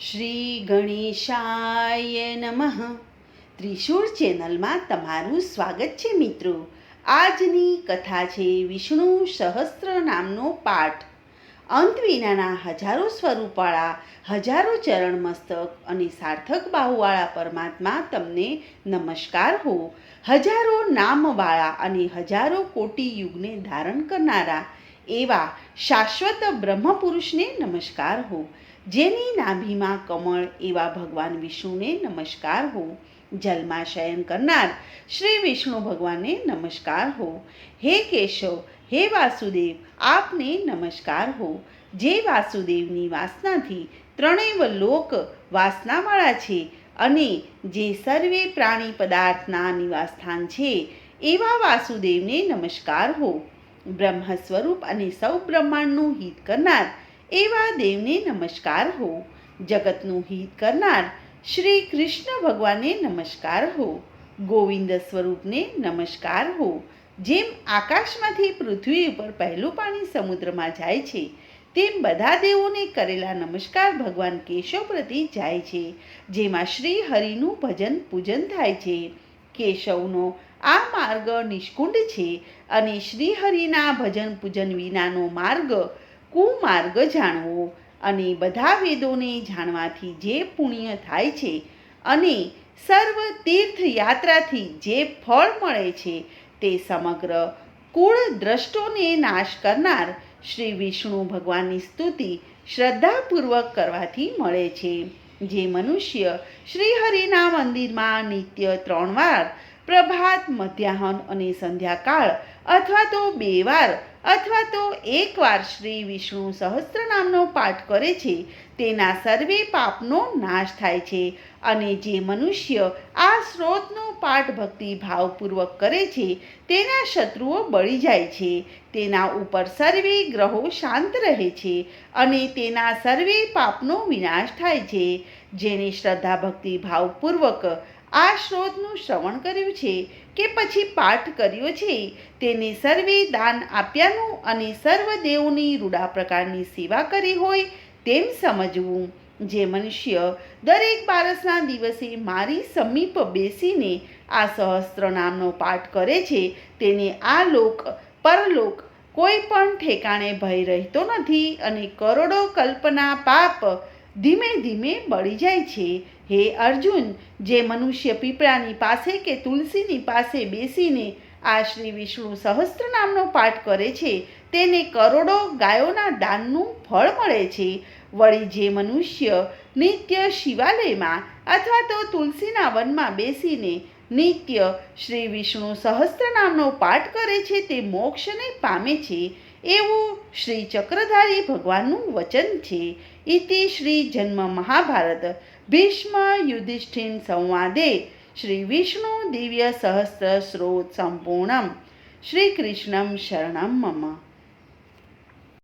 શ્રી ગણેશાય નમઃ. ત્રિશૂળ ચેનલમાં તમારું સ્વાગત છે મિત્રો. આજની કથા છે વિષ્ણુ સહસ્ત્ર નામનો પાઠ. અંત વિનાના હજારો સ્વરૂપવાળા હજારો ચરણ મસ્તક અને સાર્થક બાહુવાળા પરમાત્મા તમને નમસ્કાર હો. હજારો નામવાળા અને હજારો કોટી યુગને ધારણ કરનારા એવા શાશ્વત બ્રહ્મ પુરુષને નમસ્કાર હો. જેની નાભીમાં કમળ એવા ભગવાન વિષ્ણુને નમસ્કાર હો. જલમાં શયન કરનાર શ્રી વિષ્ણુ ભગવાનને નમસ્કાર હો. હે કેશવ, હે વાસુદેવ, આપને નમસ્કાર હો. જે વાસુદેવની વાસનાથી ત્રણેય લોક વાસનાવાળા છે અને જે સર્વે પ્રાણી પદાર્થના નિવાસસ્થાન છે, એવા વાસુદેવને નમસ્કાર હો. બ્રહ્મ સ્વરૂપ અને સૌ બ્રહ્માંડનું હિત કરનાર એવા દેવને નમસ્કાર હો. જગતનું હિત કરનાર શ્રી કૃષ્ણ ભગવાનને નમસ્કાર હો. ગોવિંદ સ્વરૂપને નમસ્કાર હો. જેમ આકાશમાંથી પૃથ્વી ઉપર પહેલું પાણી સમુદ્રમાં જાય છે, તેમ બધા દેવોને કરેલા નમસ્કાર ભગવાન કેશવ પ્રતિ જાય છે, જેમાં શ્રી હરિનું ભજન પૂજન થાય છે. કેશવનો આ માર્ગ નિષ્કુંડ છે અને શ્રી હરિના ભજન પૂજન વિનાનો માર્ગ કુમાર્ગ જાણવો અને બધા વેદોને જાણવાથી જે પુણ્ય થાય છે અને સર્વ તીર્થયાત્રાથી જે ફળ મળે છે તે સમગ્ર કુળ દ્રષ્ટોને નાશ કરનાર શ્રી વિષ્ણુ ભગવાનની સ્તુતિ શ્રદ્ધાપૂર્વક કરવાથી મળે છે. જે મનુષ્ય શ્રી હરિના મંદિરમાં નિત્ય ત્રણ વાર પ્રભાત, મધ્યાહન અને સંધ્યાકાળ અથવા તો બે વાર અથવા તો એકવાર શ્રી વિષ્ણુ સહસ્ત્રનામનો પાઠ કરે છે, તેના સર્વે પાપનો નાશ થાય છે અને જે મનુષ્ય આ સ્ત્રોતનો પાઠ ભક્તિ ભાવપૂર્વક કરે છે, તેના શત્રુઓ બળી જાય છે, તેના ઉપર સર્વે ગ્રહો શાંત રહે છે અને તેના સર્વે પાપનો વિનાશ થાય છે. જેને શ્રદ્ધા ભક્તિ ભાવપૂર્વક આ સ્ત્રોતનું શ્રવણ કર્યું છે કે પછી પાઠ કર્યો છે. તેને સર્વે દાન આપ્યાનું અને સર્વ દેવની રૂડા પ્રકારની સેવા કરી હોય તેમ સમજવું. જે મનુષ્ય દરેક બારસના દિવસે મારી સમીપ બેસીને આ સહસ્ત્ર નામનો પાઠ કરે છે, તેને આ લોક, પરલોક કોઈ પણ ઠેકાણે ભય રહેતો નથી અને કરોડો કલ્પના પાપ ધીમે ધીમે બળી જાય છે. હે અર્જુન, જે મનુષ્ય પીપળાની પાસે કે તુલસીની પાસે બેસીને આ શ્રી વિષ્ણુ સહસ્ત્ર નામનો પાઠ કરે છે, તેને કરોડો ગાયોના દાનનું ફળ મળે છે. વળી જે મનુષ્ય નિત્ય શિવાલયમાં અથવા તો તુલસીના વનમાં બેસીને નિત્ય શ્રી વિષ્ણુ સહસ્ત્ર નામનો પાઠ કરે છે, તે મોક્ષને પામે છે. એવું શ્રી ચક્રધારી ભગવાનનું વચન છે. ઇતિ શ્રી જન્મ મહાભારત. ભીષ્મ યુધિષ્ઠિર સંવાદે શ્રી વિષ્ણુ દિવ્ય સહસ્ત્ર સ્રોત સંપૂર્ણમ. શ્રી કૃષ્ણમ શરણમ મમ.